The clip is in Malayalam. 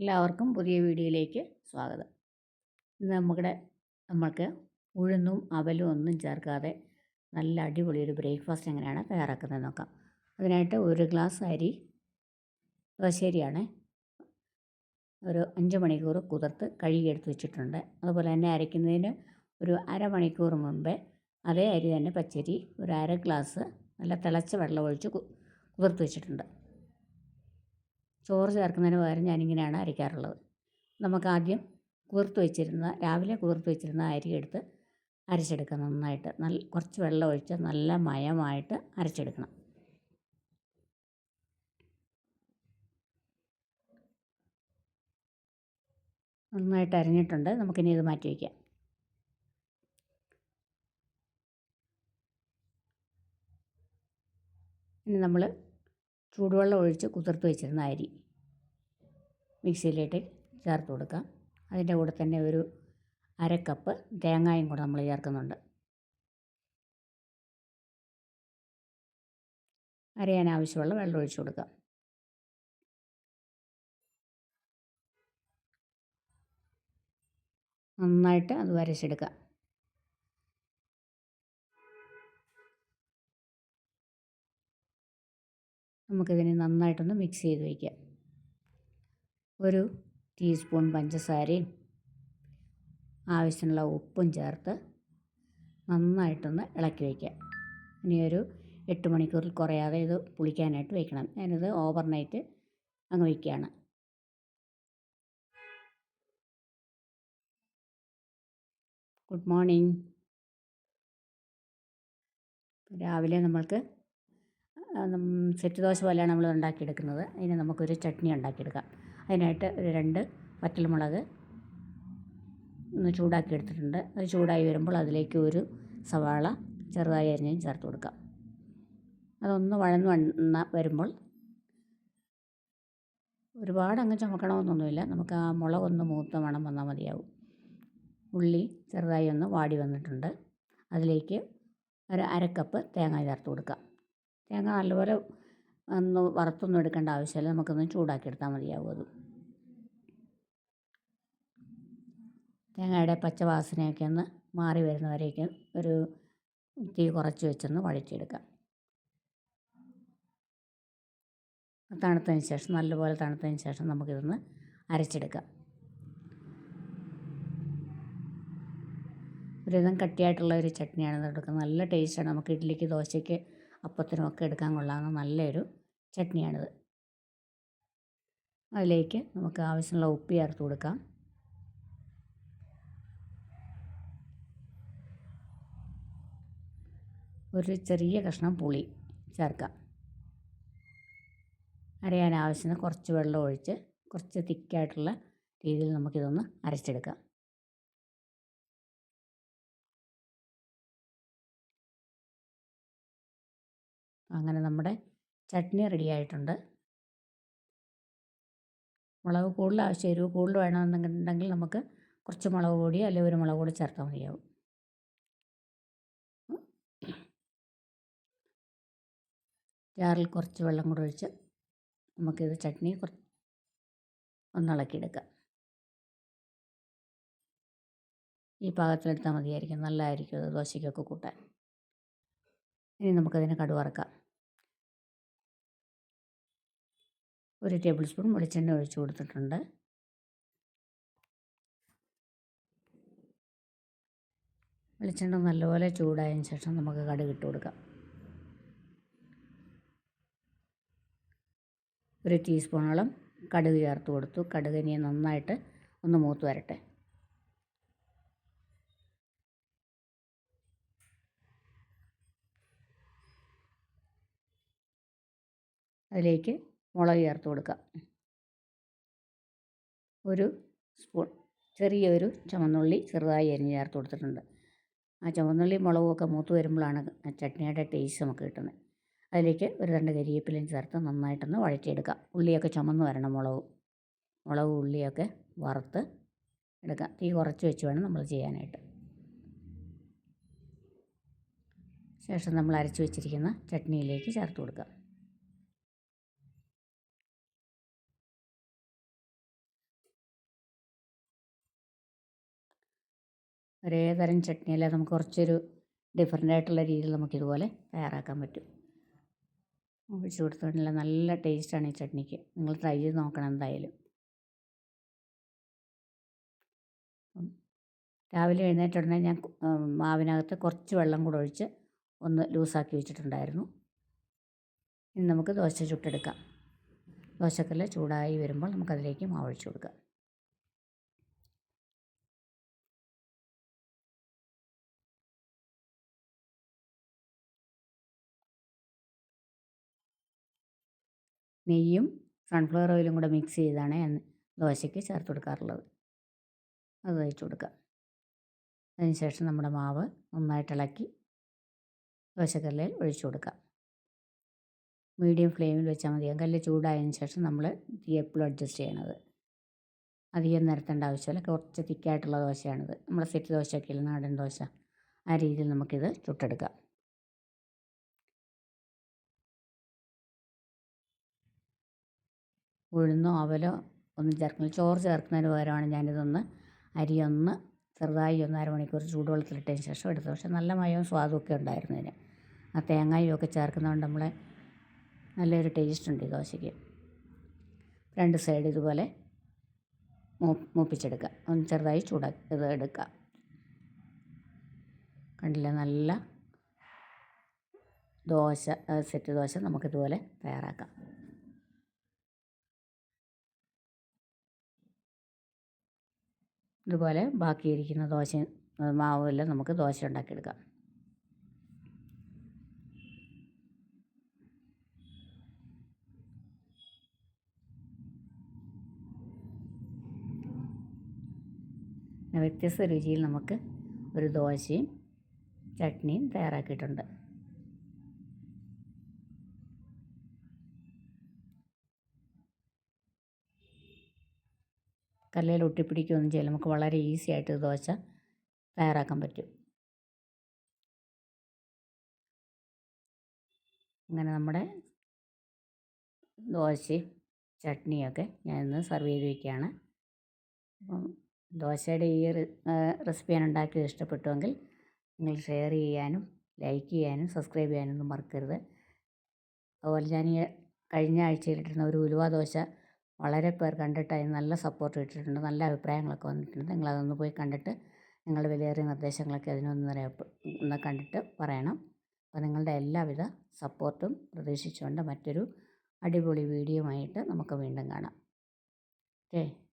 എല്ലാവർക്കും പുതിയ വീഡിയോയിലേക്ക് സ്വാഗതം. ഇന്ന് നമ്മുടെ നമ്മൾക്ക് ഉഴുന്നും അവലും ഒന്നും ചേർക്കാതെ നല്ല അടിപൊളി ഒരു ബ്രേക്ക്ഫാസ്റ്റ് എങ്ങനെയാണ് തയ്യാറാക്കുന്നത് നോക്കാം. അതിനായിട്ട് ഒരു ഗ്ലാസ് അരി ദോശരിയാണ്. ഒരു അഞ്ച് മണിക്കൂർ കുതിർത്ത് കഴുകിയെടുത്ത് വെച്ചിട്ടുണ്ട്. അതുപോലെ തന്നെ അരയ്ക്കുന്നതിന് ഒരു അരമണിക്കൂർ മുമ്പേ അതേ അരി തന്നെ പച്ചരി ഒരു അര ഗ്ലാസ് നല്ല തിളച്ച വെള്ളം ഒഴിച്ച് കുതിർത്ത് വെച്ചിട്ടുണ്ട്. ചോറ് ചേർക്കുന്നതിന് പകരം ഞാനിങ്ങനെയാണ് അരയ്ക്കാറുള്ളത് നമുക്കാദ്യം കുതിർത്ത് വെച്ചിരുന്ന രാവിലെ കുതിർത്ത് വെച്ചിരുന്ന അരി എടുത്ത് അരച്ചെടുക്കണം നന്നായിട്ട്. നല്ല കുറച്ച് വെള്ളം ഒഴിച്ച് നല്ല മയമായിട്ട് അരച്ചെടുക്കണം. നന്നായിട്ട് അരിഞ്ഞിട്ടുണ്ട്. നമുക്കിനി ഇത് മാറ്റി വയ്ക്കാം ഇനി നമ്മൾ ചൂടുവെള്ളം ഒഴിച്ച് കുതിർത്ത് വെച്ചിരുന്ന അരി മിക്സിയിലിട്ട് ചേർത്ത് കൊടുക്കാം. അതിന്റെ കൂടെ തന്നെ ഒരു അര കപ്പ് തേങ്ങായും കൂടെ നമ്മൾ ചേർക്കുന്നുണ്ട്. അരയാൻ ആവശ്യമുള്ള വെള്ളം ഒഴിച്ചു കൊടുക്കാം. നന്നായിട്ട് അത് വരച്ചെടുക്കാം. നമുക്കിതിനെ നന്നായിട്ടൊന്ന് മിക്സ് ചെയ്ത് വയ്ക്കാം ഒരു ടീസ്പൂൺ പഞ്ചസാരയും ആവശ്യമുള്ള ഉപ്പും ചേർത്ത് നന്നായിട്ടൊന്ന് ഇളക്കി വയ്ക്കാം ഇനി ഒരു എട്ട് മണിക്കൂറിൽ കുറയാതെ ഇത് പുളിക്കാനായിട്ട് വയ്ക്കണം ഞാനിത് ഓവർനൈറ്റ് അങ്ങ് വയ്ക്കുകയാണ് ഗുഡ് മോർണിംഗ് രാവിലെ നമ്മൾക്ക് സെറ്റ് ദോശ പോലെയാണ് നമ്മൾ ഉണ്ടാക്കിയെടുക്കുന്നത്. ഇനി നമുക്കൊരു ചട്നി ഉണ്ടാക്കിയെടുക്കാം. അതിനായിട്ട് ഒരു രണ്ട് വറ്റൽമുളക് ഒന്ന് ചൂടാക്കി എടുത്തിട്ടുണ്ട് അത് ചൂടായി വരുമ്പോൾ അതിലേക്ക് ഒരു സവാള ചെറുതായി അരിഞ്ഞും ചേർത്ത് കൊടുക്കാം. അതൊന്ന് വഴന്ന് വണ്ണ വരുമ്പോൾ ഒരുപാട് അങ്ങ് ചുമക്കണമെന്നൊന്നുമില്ല. നമുക്ക് ആ മുളക് ഒന്ന് മൂത്ത മണം വന്നാൽ മതിയാവും. ഉള്ളി ചെറുതായി ഒന്ന് വാടി വന്നിട്ടുണ്ട്. അതിലേക്ക് ഒരു അരക്കപ്പ് തേങ്ങ ചേർത്ത് കൊടുക്കാം. തേങ്ങ നല്ലപോലെ ഒന്ന് വറുത്തൊന്നും എടുക്കേണ്ട ആവശ്യമില്ല. നമുക്കൊന്ന് ചൂടാക്കി എടുത്താൽ മതിയാവും അത്. തേങ്ങയുടെ പച്ചവാസനയൊക്കെ ഒന്ന് മാറി വരുന്നവരേക്കും ഒരു തീ കുറച്ച് വെച്ചൊന്ന് വഴറ്റിയെടുക്കാം. തണുത്തതിന് ശേഷം നല്ലപോലെ തണുത്തതിന് ശേഷം നമുക്കിതൊന്ന് അരച്ചെടുക്കാം. ഒരുവിധം കട്ടിയായിട്ടുള്ള ഒരു ചട്നിയാണ് എടുക്കുന്നത് നല്ല ടേസ്റ്റാണ്. നമുക്ക് ഇഡ്ഡലിക്ക് ദോശയ്ക്ക് അപ്പത്തിനും ഒക്കെ എടുക്കാൻ കൊള്ളാവുന്ന നല്ലൊരു ചട്നിയാണിത്. അതിലേക്ക് നമുക്ക് ആവശ്യമുള്ള ഉപ്പ് ചേർത്ത് കൊടുക്കാം. ഒരു ചെറിയ കഷ്ണം പുളി ചേർക്കാം. അരയാൻ ആവശ്യത്തിന് കുറച്ച് വെള്ളം ഒഴിച്ച് കുറച്ച് തിക്കായിട്ടുള്ള രീതിയിൽ നമുക്കിതൊന്ന് അരച്ചെടുക്കാം. അങ്ങനെ നമ്മുടെ ചട്നി റെഡി ആയിട്ടുണ്ട്. മുളക് കൂടുതൽ ആവശ്യം എരിവ് കൂടുതൽ വേണമെന്നുണ്ടെങ്കിൽ നമുക്ക് കുറച്ച് മുളക് പൊടി അല്ലെങ്കിൽ ഒരു മുളക് പൊടി ചേർത്താൽ മതിയാവും. ജാറിൽ കുറച്ച് വെള്ളം കൂടെ ഒഴിച്ച് നമുക്കിത് ചട്നി കുറച്ച് ഒന്നിളക്കിയെടുക്കാം ഈ പാകത്തിലെടുത്താൽ മതിയായിരിക്കും. നല്ലതായിരിക്കും അത് ദോശയ്ക്കൊക്കെ കൂട്ടാൻ. ഇനി നമുക്കതിനെ കടുവറക്കാം. ഒരു ടേബിൾ സ്പൂൺ വെളിച്ചെണ്ണ ഒഴിച്ചു കൊടുത്തിട്ടുണ്ട്. വെളിച്ചെണ്ണ നല്ലപോലെ ചൂടായതിന് ശേഷം നമുക്ക് കടുക് ഇട്ട് കൊടുക്കാം. ഒരു ടീസ്പൂണോളം കടുക് ചേർത്ത് കൊടുത്തു. കടുക് ഇനി നന്നായിട്ട് ഒന്ന് മൂത്ത് വരട്ടെ. അതിലേക്ക് മുളക് ചേർത്ത് കൊടുക്കുക. ഒരു സ്പൂൺ ചെറിയൊരു ചുവന്നുള്ളി ചെറുതായി അരിഞ്ഞ് ചേർത്ത് കൊടുത്തിട്ടുണ്ട്. ആ ചുവന്നുള്ളി മുളകുമൊക്കെ മൂത്ത് വരുമ്പോഴാണ് ചട്നിയുടെ ടേസ്റ്റ് നമുക്ക് കിട്ടുന്നത്. അതിലേക്ക് ഒരു രണ്ട് കരിയേപ്പിലയും ചേർത്ത് നന്നായിട്ടൊന്ന് വഴറ്റിയെടുക്കാം ഉള്ളിയൊക്കെ ചുമന്ന് വരണം മുളകും. മുളകും ഉള്ളിയൊക്കെ വറുത്ത് എടുക്കാം തീ കുറച്ച് വെച്ച് വേണം നമ്മൾ ചെയ്യാനായിട്ട്. ശേഷം നമ്മൾ അരച്ച് വെച്ചിരിക്കുന്ന ചട്നിയിലേക്ക് ചേർത്ത് കൊടുക്കാം ഒരേ തരം ചട്നിയല്ല നമുക്ക് കുറച്ചൊരു ഡിഫറെന്റ് ആയിട്ടുള്ള രീതിയിൽ നമുക്കിതുപോലെ തയ്യാറാക്കാൻ പറ്റും. ഒഴിച്ച് കൊടുത്തിട്ടുള്ള നല്ല ടേസ്റ്റാണ് ഈ ചട്നിക്ക്. നിങ്ങൾ ട്രൈ ചെയ്ത് നോക്കണം എന്തായാലും. രാവിലെ എഴുന്നേറ്റ ഉടനെ ഞാൻ മാവിനകത്ത് കുറച്ച് വെള്ളം കൂടെ ഒഴിച്ച് ഒന്ന് ലൂസാക്കി വെച്ചിട്ടുണ്ടായിരുന്നു. ഇനി നമുക്ക് ദോശ ചുട്ടെടുക്കാം. ദോശക്കല്ല് ചൂടായി വരുമ്പോൾ നമുക്കതിലേക്ക് മാവ് ഒഴിച്ച് കൊടുക്കാം. നെയ്യും സൺഫ്ലവർ ഓയിലും കൂടെ മിക്സ് ചെയ്താണ് ഞാൻ ദോശയ്ക്ക് ചേർത്ത് കൊടുക്കാറുള്ളത്. അത് ഒഴിച്ച് കൊടുക്കുക. അതിനുശേഷം നമ്മുടെ മാവ് നന്നായിട്ട് ഇളക്കി ദോശക്കല്ലിൽ ഒഴിച്ചു കൊടുക്കുക. മീഡിയം ഫ്ലെയിമിൽ വെച്ചാൽ മതി. കല്ല് ചൂടായതിനു ശേഷം നമ്മൾ തീ എപ്പോഴും അഡ്ജസ്റ്റ് ചെയ്യണത്. അധികം നിരത്തേണ്ട ആവശ്യമില്ല. കുറച്ച് തിക്കായിട്ടുള്ള ദോശയാണിത്. നമ്മൾ സെറ്റ് ദോശയൊക്കെ ഇല്ല? നാടൻ ദോശ. ആ രീതിയിൽ നമുക്കിത് ചുട്ടെടുക്കാം. ഉഴുന്നോ അവലോ ഒന്നും ചേർക്കുന്നില്ല ചോറ് ചേർക്കുന്നതിന് പകരമാണ് ഞാനിതൊന്ന് അരി ഒന്ന് ചെറുതായി ഒന്ന് അരമണിക്കൂർ ചൂടുവെള്ളത്തിലിട്ടതിന് ശേഷം എടുത്തു പക്ഷേ നല്ല മയവും സ്വാദുമൊക്കെ ഉണ്ടായിരുന്നു ഇതിന് ആ തേങ്ങയും ഒക്കെ ചേർക്കുന്നതുകൊണ്ട് നമ്മളെ നല്ലൊരു ടേസ്റ്റ് ഉണ്ട് ഈ ദോശയ്ക്ക്. രണ്ട് സൈഡ് ഇതുപോലെ മൂപ്പിച്ചെടുക്കുക. ഒന്ന് ചെറുതായി ചൂടാക്കി ഇത് എടുക്കുക. കണ്ടില്ലേ? നല്ല ദോശ സെറ്റ് ദോശ നമുക്കിതുപോലെ തയ്യാറാക്കാം. ഇതുപോലെ ബാക്കിയിരിക്കുന്ന ദോശ മാവെല്ലാം നമുക്ക് ദോശ ഉണ്ടാക്കിയെടുക്കാം. വ്യത്യസ്ത രുചിയിൽ നമുക്ക് ഒരു ദോശയും ചട്നിയും തയ്യാറാക്കിയിട്ടുണ്ട്. കല്ലിൽ ഒട്ടിപ്പിടിക്കുകയൊന്നും ചെയ്യില്ല. നമുക്ക് വളരെ ഈസി ആയിട്ട് ദോശ തയ്യാറാക്കാൻ പറ്റും. അങ്ങനെ നമ്മുടെ ദോശ ചട്നിയൊക്കെ ഞാനിന്ന് സെർവ് ചെയ്ത് വയ്ക്കുകയാണ് അപ്പം ദോശയുടെ ഈ റെസിപ്പി ഞാൻ ഉണ്ടാക്കിയത് ഇഷ്ടപ്പെട്ടുവെങ്കിൽ നിങ്ങൾ ഷെയർ ചെയ്യാനും ലൈക്ക് ചെയ്യാനും സബ്സ്ക്രൈബ് ചെയ്യാനൊന്നും മറക്കരുത്. അതുപോലെ ഞാൻ ഈ കഴിഞ്ഞ ആഴ്ചയിലിട്ടിരുന്ന ഒരു ഉലുവ ദോശ വളരെ പേർ കണ്ടിട്ട് അതിന് നല്ല സപ്പോർട്ട് കിട്ടിയിട്ടുണ്ട് നല്ല അഭിപ്രായങ്ങളൊക്കെ വന്നിട്ടുണ്ട്. നിങ്ങളതൊന്ന് പോയി കണ്ടിട്ട് നിങ്ങളുടെ വിലയേറിയ നിർദ്ദേശങ്ങളൊക്കെ അതിനൊന്ന് ഒന്ന് കണ്ടിട്ട് പറയണം. അപ്പോൾ നിങ്ങളുടെ എല്ലാവിധ സപ്പോർട്ടും പ്രതീക്ഷിച്ചുകൊണ്ട് മറ്റൊരു അടിപൊളി വീഡിയോ ആയിട്ട് നമുക്ക് വീണ്ടും കാണാം. ഓക്കേ